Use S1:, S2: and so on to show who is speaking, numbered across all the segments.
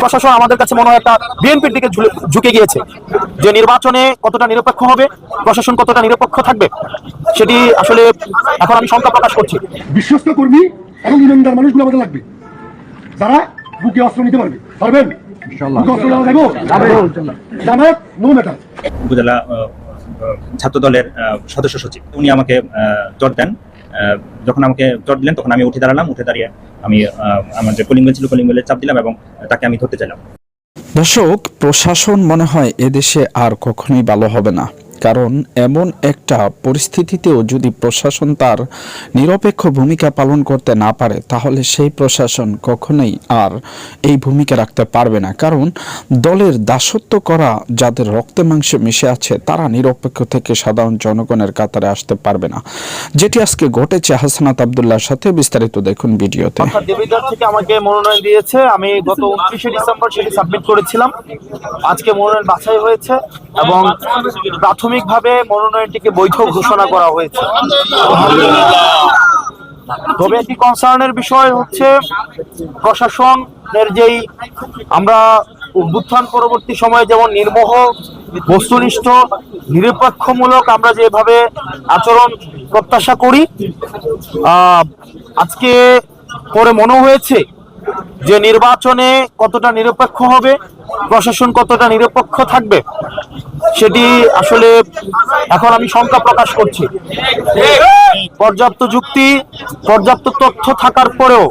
S1: প্রশাসন আমাদের কাছে মনে হয় একটা বিএনপির দিকে ঝুঁকে গিয়েছে। যে নির্বাচনে কতটা নিরপেক্ষ হবে প্রশাসন কতটা নিরপেক্ষ থাকবে সেটি আসলে এখন আমি শঙ্কা প্রকাশ করছি।
S2: বিশ্বস্ত কর্মী এবং ইমানদার মানুষগুলো আমাদের লাগবে যারা বুকে অস্ত্র নিতে পারবে। পারবেন?
S3: উপজেলা ছাত্র দলের সদস্য সচিব উনি আমাকে আহ, জট দেন। যখন আমাকে জট দিলেন, তখন আমি উঠে দাঁড়ালাম, উঠে দাঁড়িয়ে আমি আমার যে কলিং ছিল কলিং চাপ দিলাম এবং তাকে আমি ধরতে চাইলাম।
S4: দর্শক, প্রশাসন মনে হয় এদেশে আর কখনোই ভালো হবে না। কারণ এমন একটা পরিস্থিতিতেও যদি প্রশাসন তার নিরপেক্ষ ভূমিকা পালন করতে না পারে, তাহলে সেই প্রশাসন কখনোই আর এই ভূমিকা রাখতে পারবে না। কারণ দলের দাসত্ব করা, যাদের রক্তে মাংসে মিশে আছে, তারা নিরপেক্ষ থেকে সাধারণ জনগণের কাতারে আসতে পারবে না। যেটি আজকে ঘটেছে হাসনাত আবদুল্লাহর সাথে, বিস্তারিত দেখুন ভিডিওতে।
S1: আমাকে মনোনয়ন দিয়েছে। আমি গত উনত্রিশে ডিসেম্বর সেটি সাবমিট করেছিলাম। আজকে মনোনয়ন বাছাই হয়েছে এবং প্রাথমিকভাবে মনোনয়নটিকে বৈধ ঘোষণা করা হয়েছে। তবে একটি কনসার্নের বিষয় হচ্ছে, প্রশাসনের যেই আমরা উত্থান পরবর্তী সময়ে যেমন নির্মোহ, বস্তুনিষ্ঠ, নিরপেক্ষমূলক আমরা যেভাবে আচরণ প্রত্যাশা করি আজকে পরে মনে হয়েছে যে নির্বাচনে কতটা নিরপেক্ষ হবে, প্রশাসন কতটা নিরপেক্ষ থাকবে সেটি আসলে এখন আমি শঙ্কা প্রকাশ করছি। পর্যাপ্ত যুক্তি, পর্যাপ্ত তথ্য থাকার পরেও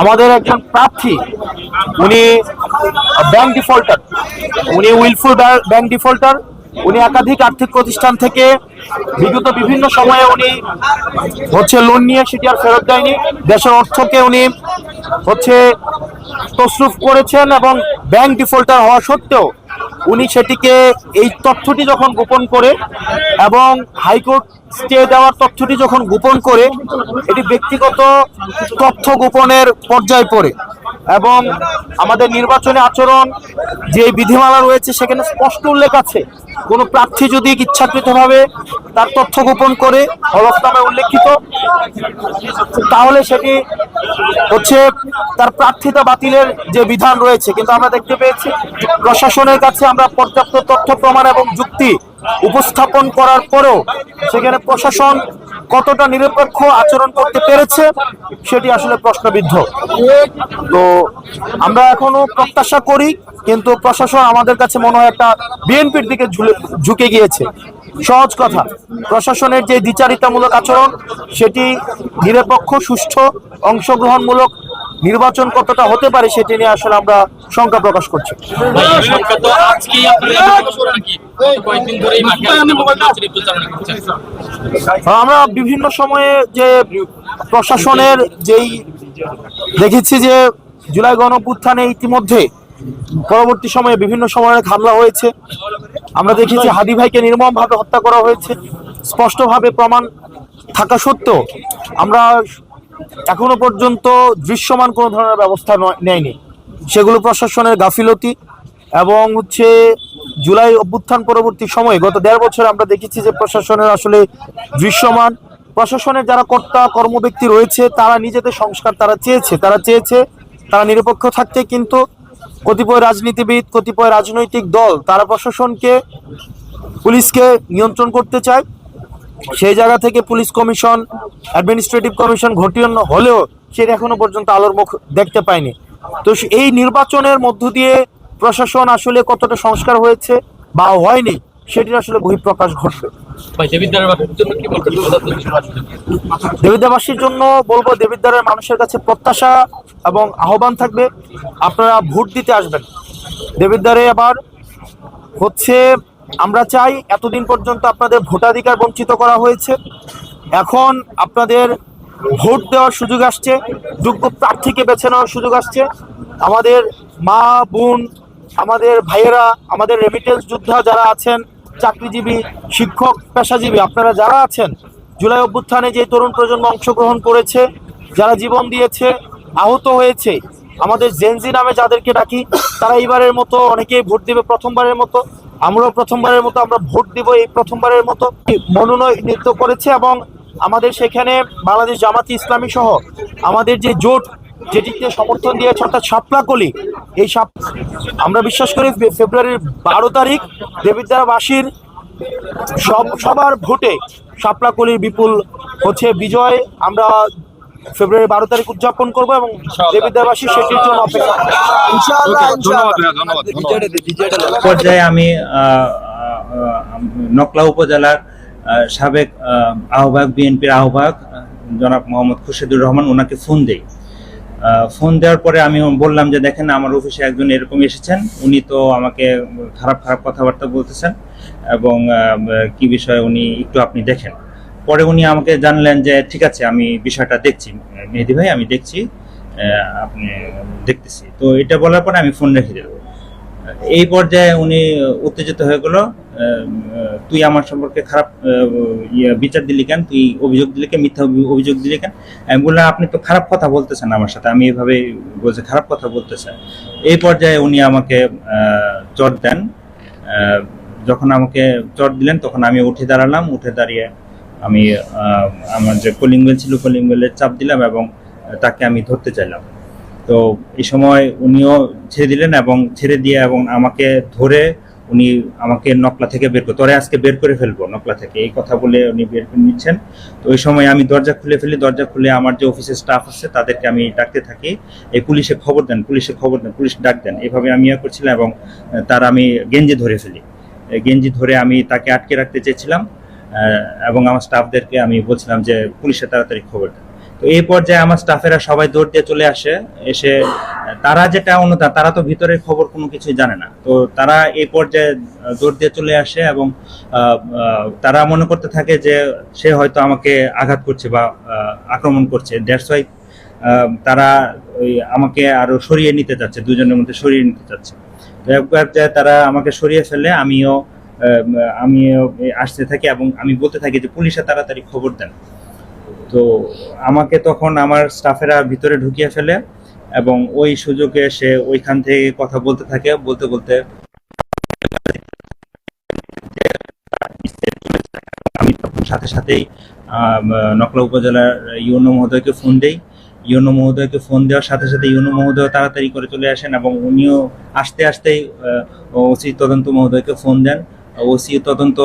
S1: আমাদের একজন প্রার্থী, উনি ব্যাংক ডিফল্টার উনি উইলফুল ব্যাংক ডিফল্টার উনি একাধিক আর্থিক প্রতিষ্ঠান থেকে বিগত বিভিন্ন সময়ে উনি হচ্ছে লোন নিয়ে সেটি আর ফেরত দেয়নি। দেশের অর্থকে উনি হচ্ছে তসরুফ করেছেন এবং ব্যাংক ডিফল্টার হওয়া সত্ত্বেও উনি সেটিকে এই তথ্যটি যখন গোপন করে এবং হাইকোর্ট স্টে দেওয়ার তথ্যটি যখন গোপন করে, এটি ব্যক্তিগত তথ্য গোপনের পর্যায়ে পড়ে। এবং আমাদের নির্বাচনী আচরণ, যে বিধিমালা রয়েছে, সেখানে স্পষ্ট উল্লেখ আছে। কোনো প্রার্থী যদি ইচ্ছাকৃতভাবে তার তথ্য গোপন করে, হলফনামে উল্লেখিত, তাহলে সেটি হচ্ছে তার প্রার্থিতা বাতিলের যে বিধান রয়েছে। কিন্তু আমরা দেখতে পেয়েছি, প্রশাসনের কাছে আমরা পর্যাপ্ত তথ্য, প্রমাণ এবং যুক্তি উপস্থাপন করার পরেও সেখানে প্রশাসন কতটা নিরপেক্ষ আচরণ করতে পেরেছে সেটি আসলে প্রশ্নবিদ্ধ। তো আমরা এখনও প্রত্যাশা করি, কিন্তু প্রশাসন আমাদের কাছে মনে হয় একটা বিএনপির দিকে ঝুঁকে গিয়েছে। সহজ কথা, প্রশাসনের যে দ্বিচারিতামূলক আচরণ, সেটি নিরপেক্ষ, সুষ্ঠু, অংশগ্রহণমূলক নির্বাচন কতটা হতে পারে সেটি নিয়ে আসলে আমরা শঙ্কা প্রকাশ করছি। আমরা বিভিন্ন সময়ে যে প্রশাসনের যেই দেখেছি যে জুলাই গণপুত্থানে ইতিমধ্যে পরবর্তী সময়ে বিভিন্ন সময়ে হামলা হয়েছে। আমরা দেখেছি হাদি ভাইকে নির্মমভাবে হত্যা করা হয়েছে। স্পষ্টভাবে প্রমাণ থাকা সত্ত্বেও আমরা এখনও পর্যন্ত দৃশ্যমান কোনো ধরনের ব্যবস্থা নয়- নেয়নি। সেগুলো প্রশাসনের গাফিলতি এবং হচ্ছে জুলাই অভ্যুত্থান পরবর্তী সময়ে গত দেড় বছর আমরা দেখেছি যে প্রশাসনের আসলে দৃশ্যমান। প্রশাসনের যারা কর্তা, কর্মব্যক্তি রয়েছে, তারা নিজেদের সংস্কার তারা চেয়েছে তারা চেয়েছে, তারা নিরপেক্ষ থাকতে কিন্তু কতিপয় রাজনীতিবিদ, কতিপয় রাজনৈতিক দল, তারা প্রশাসনকে, পুলিশকে নিয়ন্ত্রণ করতে চায়। সেই জায়গা থেকে পুলিশ কমিশন অ্যাডমিনিস্ট্রেটিভ কমিশন ঘটিয়ন হলেও সেটা এখনও পর্যন্ত আলোর মুখ দেখতে পায়নি। তো এই নির্বাচনের মধ্য দিয়ে প্রশাসন আসলে কতটা সংস্কার হয়েছে বা হয়নি সেটির আসলে বহিঃপ্রকাশ ঘটবে। দেবিদ্বারবাসীর জন্য বলব দেবিদ্বারের মানুষের কাছে প্রত্যাশা এবং আহ্বান থাকবে। আপনারা ভোট দিতে আসবেন। দেবিদ্বারে আবার হচ্ছে আমরা চাই এতদিন পর্যন্ত আপনাদের ভোটাধিকার বঞ্চিত করা হয়েছে। এখন আপনাদের ভোট দেওয়ার সুযোগ আসছে, যোগ্য প্রার্থীকে বেছে নেওয়ার সুযোগ আসছে। আমাদের মা, বোন, আমাদের ভাইয়েরা, আমাদের রেমিটেন্স যোদ্ধা যারা আছেন, চাকরিজীবী, শিক্ষক, পেশাজীবী, আপনারা যারা আছেন, জুলাই অভ্যুত্থানে যে তরুণ প্রজন্ম অংশগ্রহণ করেছে, যারা জীবন দিয়েছে, আহত হয়েছে, আমাদের জেনজি নামে যাদেরকে ডাকি, তারা এইবারের মতো অনেকেই ভোট দেবে প্রথমবারের মতো। আমরাও প্রথমবারের মতো, আমরা ভোট দিব এই প্রথমবারের মতো। মনোনয়নিত করেছে এবং আমাদের সেখানে বাংলাদেশ জামাতি ইসলামী সহ আমাদের যে জোট, যেটিকে সমর্থন দিয়েছে অর্থাৎ শাপলাকলি, এই সাপ আমরা বিশ্বাস করি ফেব্রুয়ারির বারো তারিখ দেবিদ্বারাবাসীর সব সবার ভোটে শাপলাকলির বিপুল হচ্ছে বিজয়। আমরা ফেব্রুয়ারি বারো তারিখ উদযাপন করব এবং দেবিদ্বারবাসী সেটির জন্য অপেক্ষা
S3: পর্যায়ে আমি নকলা উপজেলার সাবেক আহ্বায়ক বিএনপির আহ্বায়ক জনাব মোহাম্মদ খুরশেদুর রহমান ওনাকে ফোন দেই। আহ, ফোন দেওয়ার পরে আমি বললাম যে দেখেন আমার অফিসে একজন এরকম এসেছেন। উনি তো আমাকে খারাপ খারাপ কথাবার্তা বলতেছেন এবং আহ, কি বিষয়ে উনি একটু আপনি দেখেন। পরে উনি আমাকে জানলেন যে, ঠিক আছে, আমি বিষয়টা দেখছি, মেহেদি ভাই, আমি দেখছি আপনি দেখতেছি। তো এটা বলার পরে আমি ফোন রেখে দিলাম। এই পর্যায়ে উনি উত্তেজিত হয়ে গেল তুই আমার সম্পর্কে খারাপ ইয়ে বিচার দিলি কেন? তুই অভিযোগ দিলি কেন? মিথ্যা অভিযোগ দিলি কেন? আমি বললাম, আপনি তো খারাপ কথা বলতেছেন আমার সাথে, আমি এভাবে বলছে, খারাপ কথা বলতেছেন। এই পর্যায়ে উনি আমাকে চট দেন যখন আমাকে চট দিলেন, তখন আমি উঠে দাঁড়ালাম, উঠে দাঁড়িয়ে আমি আমার যে কলিং বেল ছিল কলিং বেলের চাপ দিলাম এবং তাকে আমি ধরতে চাইলাম। তো এই সময় উনিও ছেড়ে দিলেন এবং ছেড়ে দিয়ে এবং আমাকে ধরে উনি আমাকে নকলা থেকে বের করে, তোরে আজকে বের করে ফেলব নকলা থেকে। এই কথা বলে উনি বের করে নিচ্ছেন। তো ওই সময় আমি দরজা খুলে ফেলি, দরজা খুলে আমার যে অফিসের স্টাফ আছে, তাদেরকে আমি ডাকতে থাকি। এই পুলিশে খবর দেন, পুলিশে খবর দেন, পুলিশ ডাক দেন। এইভাবে আমি ইয়ে করছিলাম এবং তার আমি গেঞ্জি ধরে ফেলি। গেঞ্জি ধরে আমি তাকে আটকে রাখতে চেয়েছিলাম। এবং আমার স্টাফদেরকে আমি বলছিলাম যে পুলিশে তাড়াতাড়ি খবর দেন তো এই পর্যায়ে আমার স্টাফেরা সবাই দৌড় দিয়ে চলে আসে, এসে তারা যেটা অনুদান তারা তো ভিতরের খবর কোনো কিছুই জানে না। তো তারা এই পর্যায়ে দৌড় দিয়ে চলে আসে এবং তারা মনে করতে থাকে যে সে হয়তো আমাকে আঘাত করছে বা আক্রমণ করছে। দ্যাটস ওয়াই তারা ওই আমাকে আরও সরিয়ে নিতে চাচ্ছে, দুজনের মধ্যে সরিয়ে নিতে চাচ্ছে। তারা আমাকে সরিয়ে ফেলে, আমিও আমিও আসতে থাকি এবং আমি বলতে থাকি যে পুলিশে তাড়াতাড়ি খবর দেন। তো আমাকে তখন আমার স্টাফেরা ভিতরে ঢুকিয়ে ফেলে এবং ওই সুযোগে সে ওইখান থেকে কথা বলতে থাকে বলতে বলতে আমি তখন সাথে সাথেই আম, নকলা উপজেলার ইউনো মহোদয়কে ফোন দেই। ইউনো মহোদয়কে ফোন দেওয়ার সাথে সাথে ইউনো মহোদয় তাড়াতাড়ি করে চলে আসেন এবং উনিও আসতে আসতেই ওসি তদন্ত মহোদয়কে ফোন দেন। ওসি তদন্ত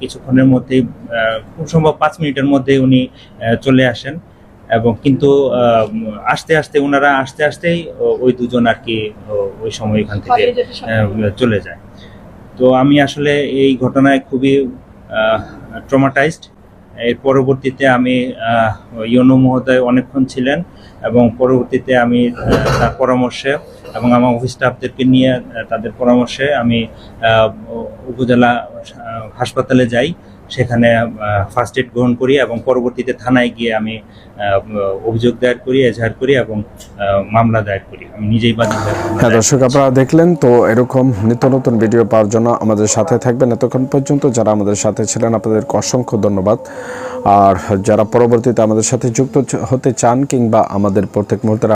S3: কিছুক্ষণের মধ্যেই খুব সম্ভব পাঁচ মিনিটের মধ্যেই উনি চলে আসেন। এবং কিন্তু আস্তে আসতে ওনারা আস্তে আস্তেই ওই দুজন আর কি ওই সময় এখান থেকে চলে যায়। তো আমি আসলে এই ঘটনায় খুবই ট্রমাটাইজড এর পরবর্তীতে আমি ইউনো মহোদয় অনেকক্ষণ ছিলেন এবং পরবর্তীতে আমি তার পরামর্শে এবং আমার অফিস স্টাফদেরকে নিয়ে তাদের পরামর্শে আমি উপজেলা হাসপাতালে যাই। সেখানে ফার্স্ট এড গ্রহণ করি এবং পরবর্তীতে থানায় গিয়ে আমি অভিযোগ দায়ের করি এজাহার করি এবং মামলা দায়ের করি। আমি নিজেই বাদী হ্যাঁ
S4: দর্শক আপনারা দেখলেন তো এরকম নিত্য নতুন ভিডিও পাওয়ার জন্য আমাদের সাথে থাকবেন। এতক্ষণ পর্যন্ত যারা আমাদের সাথে ছিলেন আপনাদেরকে অসংখ্য ধন্যবাদ। আর যারা পরবর্তীতে আমাদের সাথে যুক্ত হতে চান কিংবা আমাদের প্রত্যেক মুহূর্তের